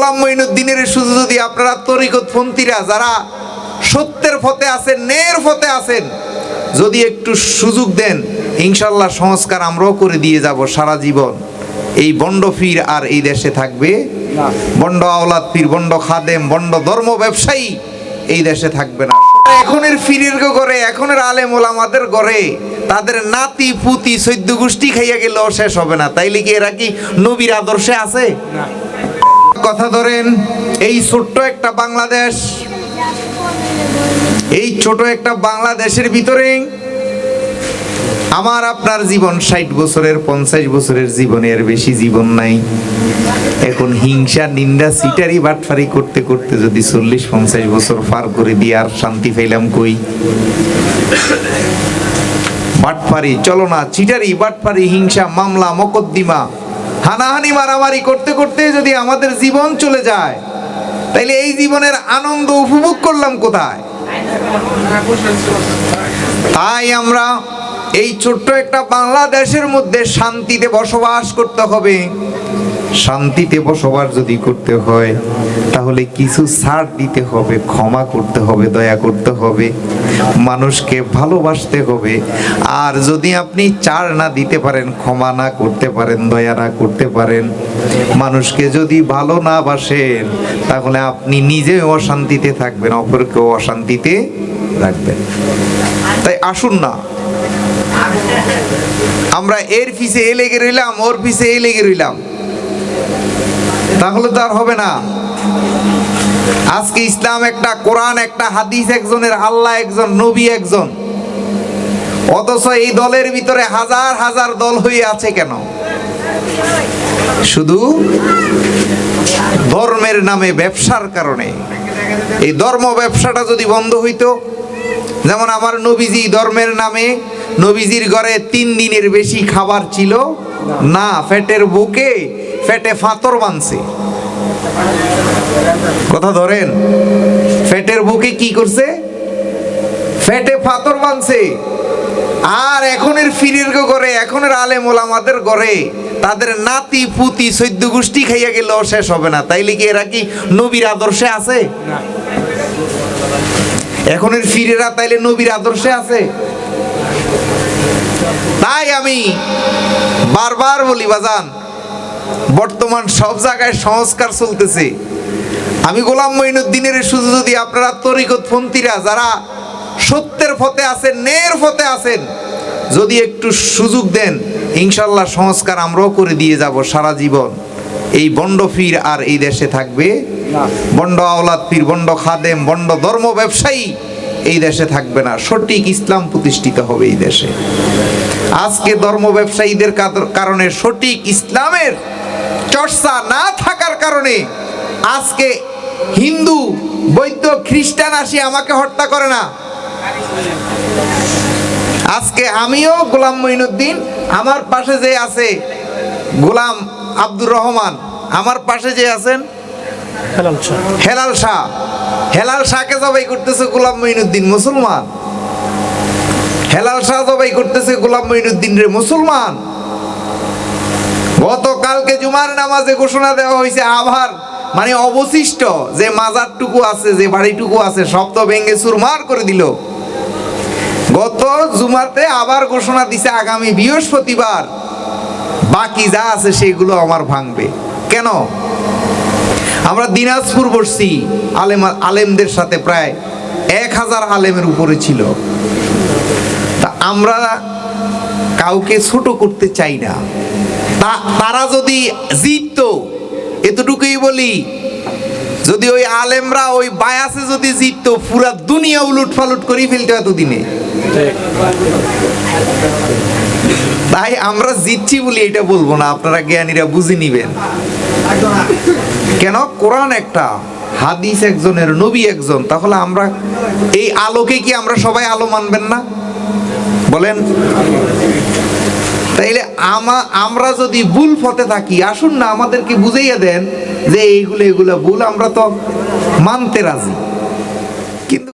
গোলাম মঈনুদ্দিনের শুধু যদি আপনারা তরিকত ফন্তিরা যারা সত্যের ফতে আছেন ন্যায়ের ফতে আছেন যদি একটু সুযোগ দেন ইনশাল্লাহ সংস্কার আমরাও করে দিয়ে যাব সারা জীবন। এই বন্ড ফির আর এই দেশে থাকবে। বন্ড আওলাদ পীর বন্ড খাদেম বন্ড ধর্ম ব্যবসায়ী এই দেশে থাকবে না। এখনের ফিরের ঘরে এখনের আলেম ওলামাদের ঘরে। তাদের নাতি পুতি সৈদ্য গোষ্ঠী খাইয়া গেলেও শেষ হবে না। তাইলে কি এরা কি নবীর আদর্শে আছে? কথা ধরেন, এই ছোট্ট একটা বাংলাদেশ, এই ছোট একটা বাংলাদেশের ভিতরে আমার আপনার জীবন ষাট বছরের, পঞ্চাশ বছরের জীবনের বেশি জীবন নাই। এখন হিংসা, নিন্দা, সিটারি, বাটফারি করতে করতে যদি চল্লিশ, পঞ্চাশ বছর পার করে দিয়ে আর শান্তি পাইলাম কই? বাটফারি, চলো না চিটারি বাটফারি, হিংসা, মামলা, মকদ্দিমা। হানাহানি, মারামারি করতে করতে যদি আমাদের জীবন চলে যায়, তাইলে এই জীবনের আনন্দ উপভোগ করলাম কোথায়? তাই আমরা এই ছোট্ট একটা বাংলাদেশের মধ্যে শান্তিতে বসবাস করতে হবে। শান্তিতে বসবাস যদি করতে হয়, তাহলে কিছু ছাড় দিতে হবে, ক্ষমা করতে হবে, দয়া করতে হবে, মানুষকে ভালোবাসতে হবে। আর যদি আপনি চার না দিতে পারেন, ক্ষমা না করতে পারেন, দয়া না করতে পারেন, মানুষকে যদি ভালো না বাসেন, তাহলে আপনি নিজেও অশান্তিতে থাকবেন, অপরকেও অশান্তিতে রাখবেন। তাই আসুন না। আমরা এর পিছে এ লেগে রইলাম, ওর পিছে এ লেগে রইলাম। তাহলে তো আর হবে না। আজকে ইসলাম একটা কোরআন, একটা হাদিস, একজনের আল্লাহ, একজন নবী, একজন। অথচ এই দলের ভিতরে হাজার হাজার দল হয়ে আছে কেন? শুধু ধর্মের নামে ব্যবসার কারণে। এই ধর্ম ব্যবসাটা যদি বন্ধ হইতো যেমন আমার নবীজি ধর্মের নামে নবীজির ঘরে তিন দিনের বেশি খাবার ছিল, না, ফ্যাটের বুকে ফ্যাটে ফাতর বানছে। কথা ধরেন, ফ্যাটের বুকে কি করছে? ফ্যাটে ফাতর বানছে। আর এখনের ফিরির ঘরে, এখনের আলেম ওলামাদের ঘরে তাদের নাতি, পুতি সৈদ্য গোষ্ঠী খাইয়া গেলেও শেষ হবে না। তাইলে কি এরা কি নবীর আদর্শে আছে? এখনের ফিরেরা তাইলে নবীর আদর্শে আছে। তাই আমি বারবার বলি, বাজান, বর্তমান সব জায়গায় সংস্কার চলতেছে। আমি গোলাম মঈনুদ্দিনের শুধু যদি আপনারা তরিকত ফন্তিরা যারা সত্যের ফতে আছেন, ন্যায়ের ফতে আছেন, যদি একটু সুযোগ দেন, ইনশাল্লাহ সংস্কার আমরাও করে দিয়ে যাব সারা জীবন। এই বন্ড ফির আর এই দেশে থাকবে বন্ড আওলাদ পীর, বন্ড খাদেম, বন্ড ধর্ম ব্যবসায়ী এই দেশে থাকবে না। সঠিক ইসলাম প্রতিষ্ঠিত হবে এই দেশে। আজকে ধর্ম ব্যবসায়ীদের কারণে সঠিক ইসলামের চর্চা না থাকার কারণে আজকে হিন্দু, বৈদ্য, খ্রিস্টান আসি আমাকে হত্যা করে না। আজকে আমিও গোলাম মঈনুদ্দিন, আমার পাশে যে আছে গোলাম আব্দুর রহমান, আমার পাশে যে আছেন হেলাল শাহ। হেলাল শাহকে জবাই করতেছে গোলাম মঈনুদ্দিন মুসলমান। হেলাল শাহ জবাই করতেছে গোলাম মঈনুদ্দিন রে মুসলমান। গতকালকে জুমার নামাজে ঘোষণা দেওয়া হয়েছে আবার মানে অবশিষ্ট যে মাজারটুকু আছে, যে বাড়িটুকু আছে তো ভেঙে চুরমার করে দিল। গত জুমাতে আবার ঘোষণা দিছে আগামী বৃহস্পতিবার। বাকি যা আছে সেগুলো আমার ভাঙবে। কেন? আমরা দিনাজপুর বসছি, আলেম আলেমদের সাথে প্রায় এক হাজার আলেমের উপরে ছিল। তা আমরা কাউকে ছোট করতে চাই না। তারা যদি জিততো এতটুকুই বলি, যদি ওই আলেমরা ওই বায়াসে যদি জিততো পুরা দুনিয়া উলুট ফালুট করে ফেলতো এতদিনে। তাই আমরা জিতছি বলি এটা বলব না, আপনারা জ্ঞানীরা বুঝে নিবেন। কেন? কোরআন একটা, হাদিস একজনের, নবী একজন, তাহলে আমরা এই আলোকে কি আমরা সবাই আলো মানবেন না? বলেন। তাইলে আমা, আমরা যদি ভুল পথে থাকি, আসুন না আমাদেরকে বুঝাইয়া দেন যে এইগুলো, এগুলো ভুল, আমরা তো মানতে রাজি।